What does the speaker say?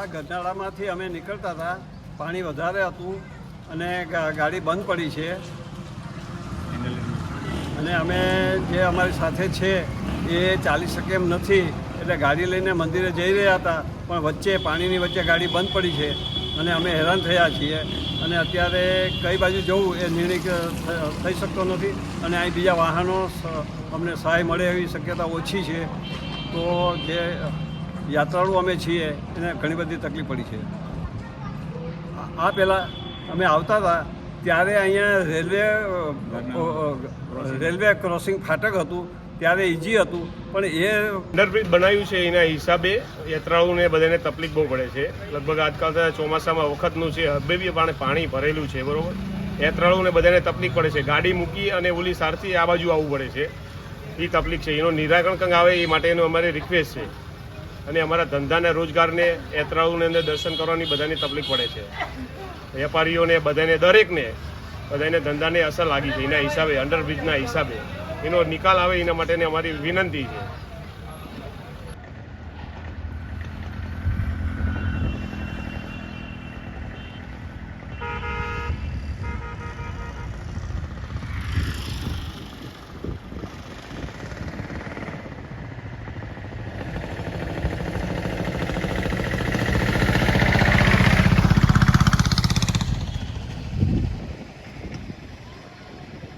આ ગરનાળામાંથી અમે નીકળતા હતા. પાણી વધારે હતું અને ગાડી બંધ પડી છે. અને અમે જે અમારી સાથે છે એ ચાલી શકે એમ નથી. એટલે ગાડી લઈને મંદિરે જઈ રહ્યા હતા, પણ વચ્ચે, પાણીની વચ્ચે ગાડી બંધ પડી છે અને અમે હેરાન થયા છીએ. અને અત્યારે કઈ બાજુ જવું એ નિર્ણય થઈ શકતો નથી અને અહીં બીજા વાહનો અમને સહાય મળે એવી શક્યતા ઓછી છે. તો જે યાત્રાળુ અમે છીએ, એને ઘણી બધી તકલીફ પડી છે. આ- પહેલાં અમે આવતા હતા, ત્યારે અહીંયા રેલવે રેલવે ક્રોસિંગ ફાટક હતું, ત્યારે ઇઝી હતું, પણ એ અંડરબ્રિજ બનાવ્યું છે એના હિસાબે યાત્રાળુને બધાને તકલીફ બહુ પડે છે. લગભગ આજકાલ તો ચોમાસામાં વખતનું છે હબે બી પાણી ભરેલું છે, બરાબર? યાત્રાળુને બધાને તકલીફ પડે છે. ગાડી મૂકી અને ઓલી સારથી આ બાજુ આવવું પડે છે. એ તકલીફ છે. એનું નિરાકરણ કંઈક આવે એ માટેનું અમારી રિક્વેસ્ટ છે. અને અમારા ધંધાને, રોજગારને, યાત્રાળુને અંદર દર્શન કરવાની બધાને તકલીફ પડે છે. વેપારીઓને, બધાને, દરેકને બધાને ધંધાને અસર લાગી છે. એના હિસાબે, અંડરબ્રિજના હિસાબે. એનો નિકાલ આવે એના માટેની અમારી વિનંતી છે.